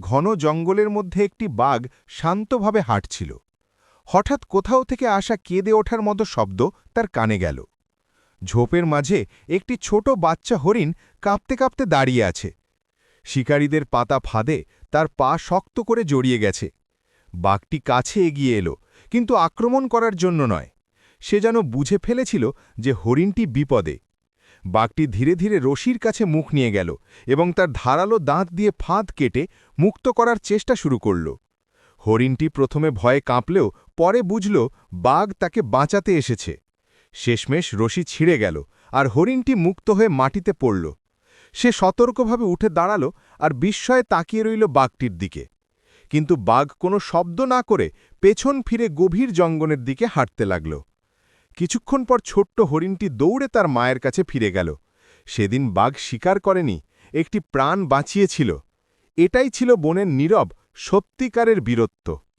ঘন জঙ্গলের মধ্যে একটি বাঘ শান্তভাবে হাঁটছিল। হঠাৎ কোথাও থেকে আসা কেঁদে ওঠার মতো শব্দ তার কানে গেল। ঝোপের মাঝে একটি ছোট বাচ্চা হরিণ কাঁপতে কাঁপতে দাঁড়িয়ে আছে। শিকারীদের পাতা ফাঁদে তার পা শক্ত করে জড়িয়ে গেছে। বাঘটি কাছে এগিয়ে এলো, কিন্তু আক্রমণ করার জন্য নয়। সে যেন বুঝে ফেলেছিল যে হরিণটি বিপদে। বাঘটি ধীরে ধীরে রশির কাছে মুখ নিয়ে গেল এবং তার ধারালো দাঁত দিয়ে ফাঁদ কেটে মুক্ত করার চেষ্টা শুরু করল। হরিণটি প্রথমে ভয়ে কাঁপলেও পরে বুঝল বাঘ তাকে বাঁচাতে এসেছে। শেষমেশ রশি ছিঁড়ে গেল আর হরিণটি মুক্ত হয়ে মাটিতে পড়ল। সে সতর্কভাবে উঠে দাঁড়াল আর বিস্ময়ে তাকিয়ে রইল বাঘটির দিকে। কিন্তু বাঘ কোনো শব্দ না করে পেছন ফিরে গভীর জঙ্গলের দিকে হাঁটতে লাগল। কিছুক্ষণ পর ছোট্ট হরিণটি দৌড়ে তার মায়ের কাছে ফিরে গেল। সেদিন বাঘ শিকার করেনি, একটি প্রাণ বাঁচিয়েছিল। এটাই ছিল বনের নীরব, সত্যিকারের বীরত্ব।